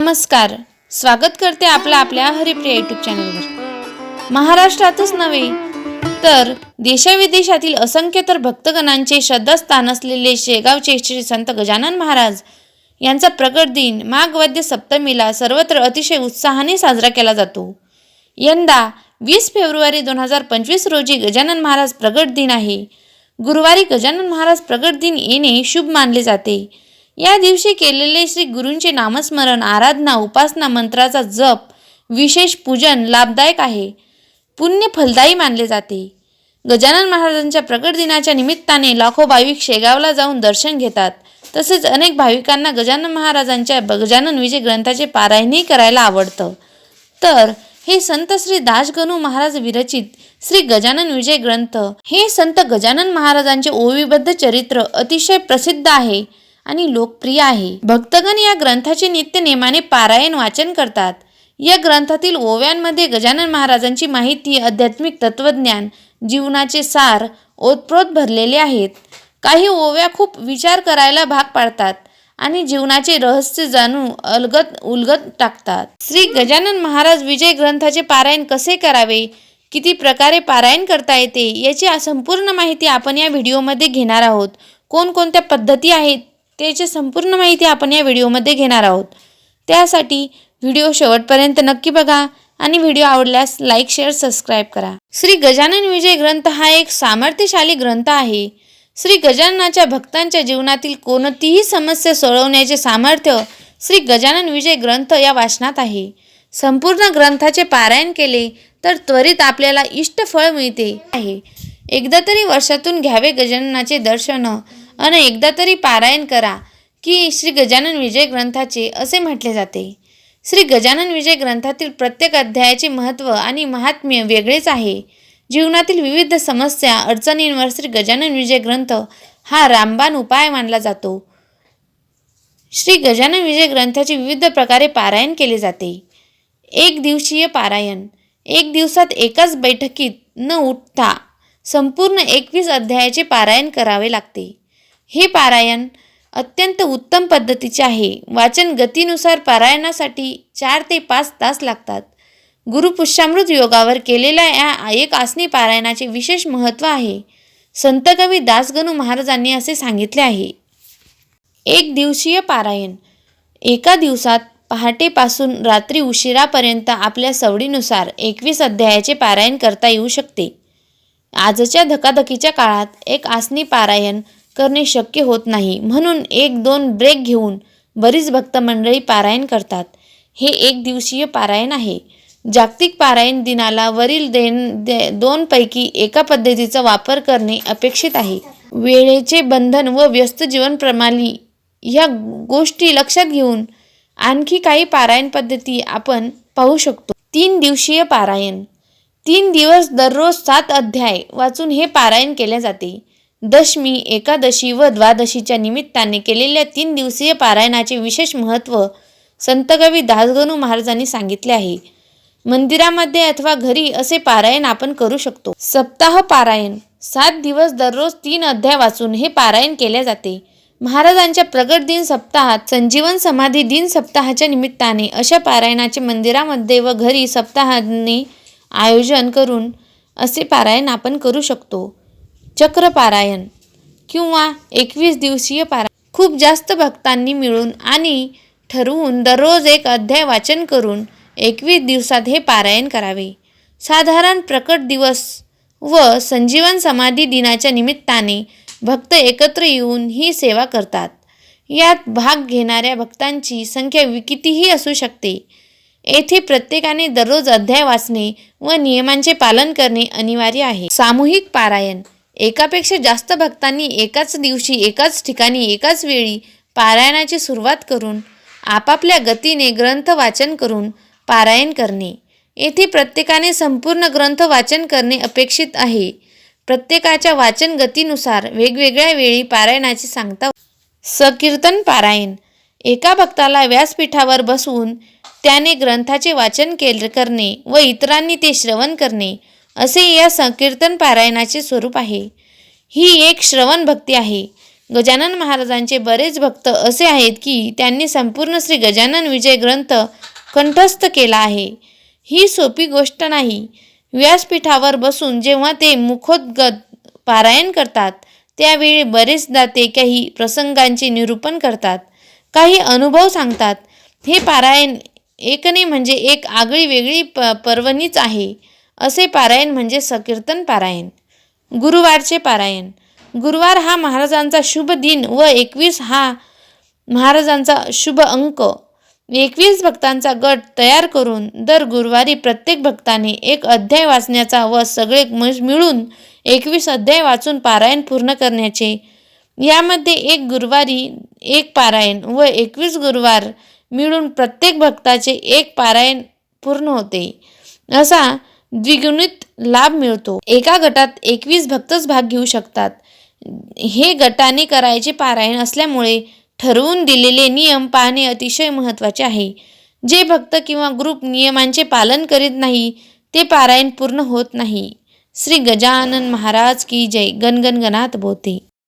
नमस्कार. स्वागत करते आपला आपल्या हरिप्रिया युट्यूब चॅनलवर महाराष्ट्रातच नव्हे तर देशाविदेशातील असंख्य तर भक्तगणांचे श्रद्धास्थान असलेले शेगावचे श्री संत गजानन महाराज यांचा प्रगट दिन माघवद्य सप्तमीला सर्वत्र अतिशय उत्साहाने साजरा केला जातो. यंदा वीस फेब्रुवारी दोन हजार पंचवीस रोजी गजानन महाराज प्रगट दिन आहे. गुरुवारी गजानन महाराज प्रगट दिन येणे शुभ मानले जाते. या दिवशी केलेले श्री गुरूंचे नामस्मरण आराधना उपासना मंत्राचा जप विशेष पूजन लाभदायक आहे. पुण्य फलदायी मानले जाते. गजानन महाराजांच्या प्रकट दिनाच्या निमित्ताने लाखो भाविक शेगावला जाऊन दर्शन घेतात. तसेच अनेक भाविकांना गजानन महाराजांच्या गजानन विजय ग्रंथाचे पारायणही करायला आवडतं. तर हे संत श्री दासगणू महाराज विरचित श्री गजानन विजय ग्रंथ हे संत गजानन महाराजांचे ओवीबद्ध चरित्र अतिशय प्रसिद्ध आहे. आणि लोकप्रिय आहे. भक्तगण या ग्रंथाचे नित्य नेमाने पारायण वाचन करतात. या ग्रंथातील ओव्यांमध्ये गजानन महाराजांची माहिती आध्यात्मिक तत्वज्ञान जीवनाचे सार ओतप्रोत भरलेले आहेत. काही ओव्या खूप विचार करायला भाग पाडतात आणि जीवनाचे रहस्य जाणून अलगत उलगत टाकतात. श्री गजानन महाराज विजय ग्रंथाचे पारायण कसे करावे? किती प्रकारे पारायण करता येते? याची संपूर्ण माहिती आपण या व्हिडिओमध्ये घेणार आहोत. कोणकोणत्या पद्धती आहेत? त्याची संपूर्ण माहिती आपण या व्हिडिओमध्ये घेणार आहोत. त्यासाठी व्हिडिओ शेवटपर्यंत नक्की बघा आणि व्हिडिओ आवडल्यास लाईक शेअर सबस्क्राईब करा. श्री गजानन विजय ग्रंथ हा एक सामर्थ्यशाली ग्रंथ आहे. श्री गजाननाच्या भक्तांच्या जीवनातील कोणतीही समस्या सोडवण्याचे सामर्थ्य श्री गजानन विजय ग्रंथ या वाचनात आहे. संपूर्ण ग्रंथाचे पारायण केले तर त्वरित आपल्याला इष्ट फळ मिळते. आहे. एकदा तरी वर्षातून घ्यावे गजाननाचे दर्शन आणि एकदा तरी पारायण करा की श्री गजानन विजय ग्रंथाचे असे म्हटले जाते. श्री गजानन विजय ग्रंथातील प्रत्येक अध्यायाचे महत्त्व आणि महात्म्य वेगळेच आहे. जीवनातील विविध समस्या अडचणींवर श्री गजानन विजय ग्रंथ हा रामबाण उपाय मानला जातो. श्री गजानन विजय ग्रंथाचे विविध प्रकारे पारायण केले जाते. एक दिवसीय पारायण. एक दिवसात एकाच बैठकीत न उठता संपूर्ण एकवीस अध्यायाचे पारायण करावे लागते. हे पारायण अत्यंत उत्तम पद्धतीचे आहे. वाचन गतीनुसार पारायणासाठी चार ते पाच तास लागतात. गुरुपुष्यामृत योगावर केलेल्या या एक आसनी पारायणाचे विशेष महत्त्व आहे. संत कवी दासगणू महाराजांनी असे सांगितले आहे. एक दिवसीय पारायण. एका दिवसात पहाटेपासून रात्री उशिरापर्यंत आपल्या सवडीनुसार एकवीस अध्यायाचे पारायण करता येऊ शकते. आजच्या धकाधकीच्या काळात एक आसनी पारायण करणे शक्य होत नाही. म्हणून एक दोन ब्रेक घेऊन बरीच भक्त मंडळी पारायण करतात. हे एक दिवसीय पारायण आहे. जागतिक पारायण दिनाला वरील देन दे दोनपैकी एका पद्धतीचा वापर करणे अपेक्षित आहे. वेळेचे बंधन व व्यस्त जीवन प्रणाली ह्या गोष्टी लक्षात घेऊन आणखी काही पारायण पद्धती आपण पाहू शकतो. तीन दिवसीय पारायण. तीन दिवस दररोज सात अध्याय वाचून हे पारायण केले जाते. दशमी एकादशी व द्वादशीच्या निमित्ताने केलेल्या तीन दिवसीय पारायणाचे विशेष महत्त्व संतकवी दासगणू महाराजांनी सांगितले आहे. मंदिरामध्ये अथवा घरी असे पारायण आपण करू शकतो. सप्ताह पारायण सात दिवस दररोज तीन अध्याय वाचून हे पारायण केले जाते. महाराजांच्या प्रगट दिन सप्ताहात संजीवन समाधी दिन सप्ताहाच्या निमित्ताने अशा पारायणाचे मंदिरामध्ये व घरी सप्ताहाने आयोजन करून असे पारायण आपण करू शकतो. चक्र पारायण किंवा एकवीस दिवसीय पारायण. खूप जास्त भक्तांनी मिळून आणि ठरवून दररोज एक अध्याय वाचन करून एकवीस दिवसात हे पारायण करावे. साधारण प्रकट दिवस व संजीवन समाधी दिनाच्या निमित्ताने भक्त एकत्र येऊन ही सेवा करतात. यात भाग घेणाऱ्या भक्तांची संख्या कितीही असू शकते. येथे प्रत्येकाने दररोज अध्याय वाचणे व नियमांचे पालन करणे अनिवार्य आहे. सामूहिक पारायण एकापेक्षा जास्त भक्तांनी एकाच दिवशी एकाच ठिकाणी एकाच वेळी पारायणाची सुरुवात करून आपापल्या गतीने ग्रंथ वाचन करून पारायण करणे. येथे प्रत्येकाने संपूर्ण ग्रंथ वाचन करणे अपेक्षित आहे. प्रत्येकाच्या वाचन गतीनुसार वेगवेगळ्या वेळी पारायणाची सांगता सकीर्तन पारायण. एका भक्ताला व्यासपीठावर बसवून त्याने ग्रंथाचे वाचन केले करणे व इतरांनी ते श्रवण करणे. असे या संकीर्तन पारायणाचे स्वरूप आहे. ही एक श्रवण भक्ती आहे. गजानन महाराजांचे बरेच भक्त असे आहेत की त्यांनी संपूर्ण श्री गजानन विजय ग्रंथ कंठस्थ केला आहे. ही सोपी गोष्ट नाही. व्यासपीठावर बसून जेव्हा ते मुखोद्गत पारायण करतात त्यावेळी बरेचदा ते काही प्रसंगांचे निरूपण करतात काही अनुभव सांगतात. हे पारायण एकने म्हणजे एक आगळी वेगळी प पर्वणीच आहे. असे पारायण म्हणजे सकीर्तन पारायण. गुरुवारचे पारायण. गुरुवार हा महाराजांचा शुभ दिन व एकवीस हा महाराजांचा शुभ अंक. एकवीस भक्तांचा गट तयार करून दर गुरुवारी प्रत्येक भक्ताने एक अध्याय वाचण्याचा व सगळे मिळून एकवीस अध्याय वाचून पारायण पूर्ण करण्याचे. यामध्ये एक गुरुवारी एक पारायण व एकवीस गुरुवार मिळून प्रत्येक भक्ताचे एक पारायण पूर्ण होते. असा द्विगुणित लाभ मिळतो. एका गटात एकवीस भक्तच भाग घेऊ शकतात. हे गटाने करायचे पारायण असल्यामुळे ठरवून दिलेले नियम पाहणे अतिशय महत्त्वाचे आहे. जे भक्त किंवा ग्रुप नियमांचे पालन करीत नाही ते पारायण पूर्ण होत नाही. श्री गजानन महाराज की जय. गणगण बोते.